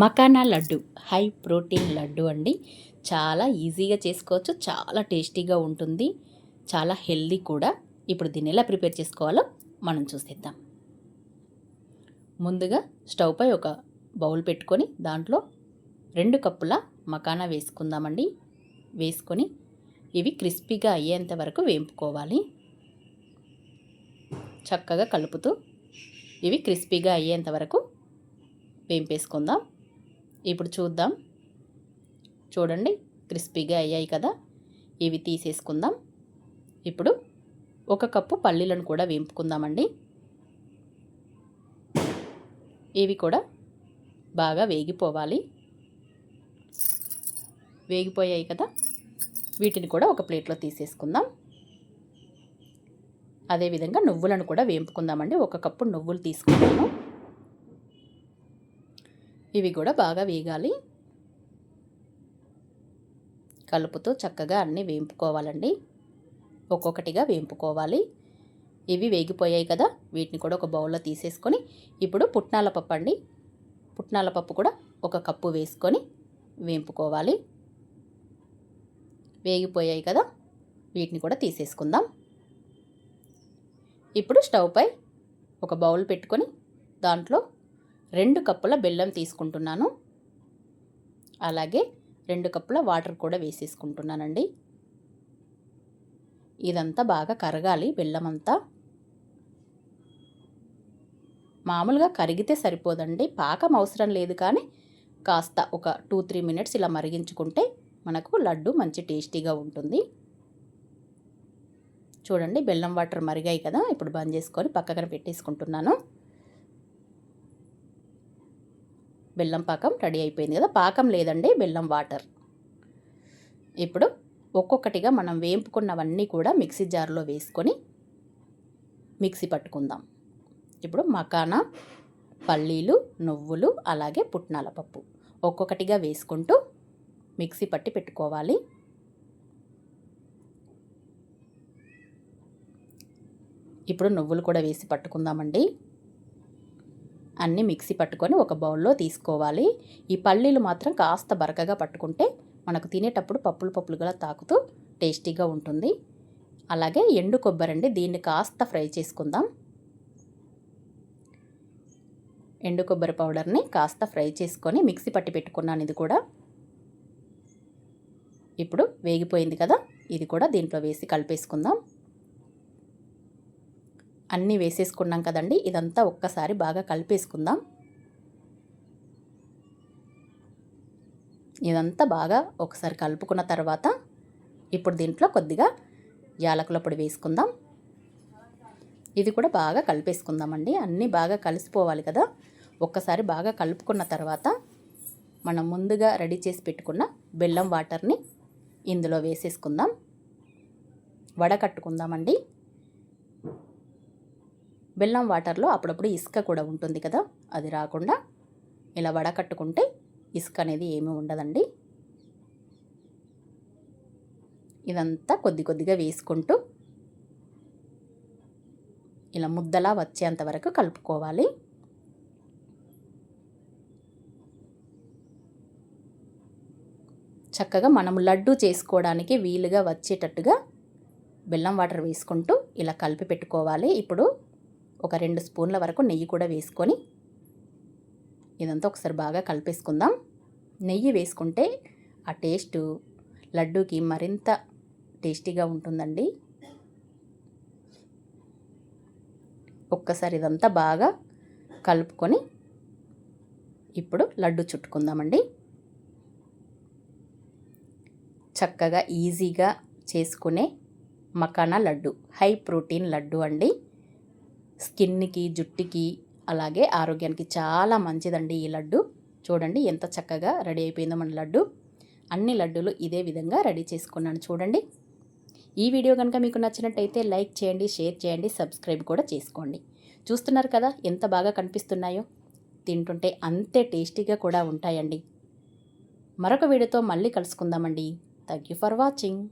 Makhana laddu. High protein laddu అండి. చాలా ఈజీగా చేసుకోవచ్చు. చాలా టేస్టీగా ఉంటుంది. చాలా హెల్దీ కూడా. ఇప్పుడు దీన్ని ఎలా ప్రిపేర్ చేసుకోవాలో మనం చూసేద్దాం. ముందుగా స్టవ్పై ఒక బౌల్ పెట్టుకొని దాంట్లో రెండు కప్పుల మకానా వేసుకుందామండి. వేసుకొని ఇవి క్రిస్పీగా అయ్యేంత వరకు వేపుకోవాలి. చక్కగా కలుపుతూ ఇవి క్రిస్పీగా అయ్యేంత వరకు వేంపేసుకుందాం. ఇప్పుడు చూద్దాం. చూడండి క్రిస్పీగా అయ్యాయి కదా. ఇవి తీసేసుకుందాం. ఇప్పుడు ఒక కప్పు పల్లీలను కూడా వేంపుకుందామండి. ఇవి కూడా బాగా వేగిపోవాలి. వేగిపోయాయి కదా. వీటిని కూడా ఒక ప్లేట్లో తీసేసుకుందాం. అదేవిధంగా నువ్వులను కూడా వేంపుకుందామండి. ఒక కప్పు నువ్వులు తీసుకుందాము ఇవి కూడా బాగా వేగాలి. కలుపుతూ చక్కగా అన్నీ వేయింపుకోవాలండి ఒక్కొక్కటిగా వేయింపుకోవాలి ఇవి వేగిపోయాయి కదా వీటిని కూడా ఒక బౌల్లో తీసేసుకొని ఇప్పుడు పుట్నాల పప్పు అండి. పుట్నాల పప్పు కూడా ఒక కప్పు వేసుకొని వేయింపుకోవాలి వేగిపోయాయి కదా వీటిని కూడా తీసేసుకుందాం. ఇప్పుడు స్టవ్ పై ఒక బౌల్ పెట్టుకొని దాంట్లో రెండు కప్పుల బెల్లం తీసుకుంటున్నాను. అలాగే రెండు కప్పుల వాటర్ కూడా వేసేసుకుంటున్నానండి. ఇదంతా బాగా కరగాలి బెల్లం అంతా మామూలుగా కరిగితే సరిపోదండి. పాకం అవసరం లేదు కానీ కాస్త ఒక టూ త్రీ మినిట్స్ ఇలా మరిగించుకుంటే మనకు లడ్డు మంచి టేస్టీగా ఉంటుంది. చూడండి బెల్లం వాటర్ మరిగాయి కదా ఇప్పుడు బంద్ చేసుకొని పక్కన పెట్టేసుకుంటున్నాను. బెల్లం పాకం రెడీ అయిపోయింది కదా. పాకం లేదండి బెల్లం వాటర్. ఇప్పుడు ఒక్కొక్కటిగా మనం వేంపుకున్నవన్నీ కూడా మిక్సీ జార్లో వేసుకొని మిక్సీ పట్టుకుందాం. ఇప్పుడు మకానా పల్లీలు నువ్వులు అలాగే పుట్నాల పప్పు ఒక్కొక్కటిగా వేసుకుంటూ మిక్సీ పట్టి పెట్టుకోవాలి. ఇప్పుడు నువ్వులు కూడా వేసి పట్టుకుందామండి. అన్నీ మిక్సీ పట్టుకొని ఒక బౌల్లో తీసుకోవాలి. ఈ పల్లీలు మాత్రం కాస్త బరకగా పట్టుకుంటే మనకు తినేటప్పుడు పప్పులు పప్పులుగా తాకుతూ టేస్టీగా ఉంటుంది. అలాగే ఎండు కొబ్బరి అండి దీన్ని కాస్త ఫ్రై చేసుకుందాం. ఎండు కొబ్బరి పౌడర్ని కాస్త ఫ్రై చేసుకొని మిక్సీ పట్టి పెట్టుకున్నాను ఇది కూడా. ఇప్పుడు వేగిపోయింది కదా ఇది కూడా దీంట్లో వేసి కలిపేసుకుందాం. అన్నీ వేసేసుకున్నాం కదండి. ఇదంతా ఒక్కసారి బాగా కలిపేసుకుందాం. ఇదంతా బాగా ఒకసారి కలుపుకున్న తర్వాత ఇప్పుడు దీంట్లో కొద్దిగా యాలకుల పొడి వేసుకుందాం. ఇది కూడా బాగా కలిపేసుకుందామండి. అన్నీ బాగా కలిసిపోవాలి కదా. ఒక్కసారి బాగా కలుపుకున్న తర్వాత మనం ముందుగా రెడీ చేసి పెట్టుకున్న బెల్లం వాటర్ని ఇందులో వేసేసుకుందాం. వడకట్టుకుందామండి. బెల్లం వాటర్లో అప్పుడప్పుడు ఇసుక కూడా ఉంటుంది కదా అది రాకుండా ఇలా వడకట్టుకుంటే ఇసుక అనేది ఏమీ ఉండదండి. ఇదంతా కొద్ది కొద్దిగా వేసుకుంటూ ఇలా ముద్దలా వచ్చేంత వరకు కలుపుకోవాలి. చక్కగా మనం లడ్డు చేసుకోవడానికి వీలుగా వచ్చేటట్టుగా బెల్లం వాటర్ వేసుకుంటూ ఇలా కలిపి పెట్టుకోవాలి. ఇప్పుడు ఒక రెండు స్పూన్ల వరకు నెయ్యి కూడా వేసుకొని ఇదంతా ఒకసారి బాగా కలిపేసుకుందాం. నెయ్యి వేసుకుంటే ఆ టేస్ట్ లడ్డూకి మరింత టేస్టీగా ఉంటుందండి. ఒక్కసారి ఇదంతా బాగా కలుపుకొని ఇప్పుడు లడ్డు చుట్టుకుందామండి. చక్కగా ఈజీగా చేసుకునే మకానా లడ్డు హై ప్రోటీన్ లడ్డు అండి. స్కిన్కి జుట్టుకి అలాగే ఆరోగ్యానికి చాలా మంచిదండి ఈ లడ్డు. చూడండి ఎంత చక్కగా రెడీ అయిపోయిందో మన లడ్డు. అన్ని లడ్డూలు ఇదే విధంగా రెడీ చేసుకున్నాను చూడండి. ఈ వీడియో కనుక మీకు నచ్చినట్టయితే లైక్ చేయండి షేర్ చేయండి సబ్స్క్రైబ్ కూడా చేసుకోండి. చూస్తున్నారు కదా ఎంత బాగా కనిపిస్తున్నాయో. తింటుంటే అంతే టేస్టీగా కూడా ఉంటాయండి. మరొక వీడియోతో మళ్ళీ కలుసుకుందామండి. Thank you for watching.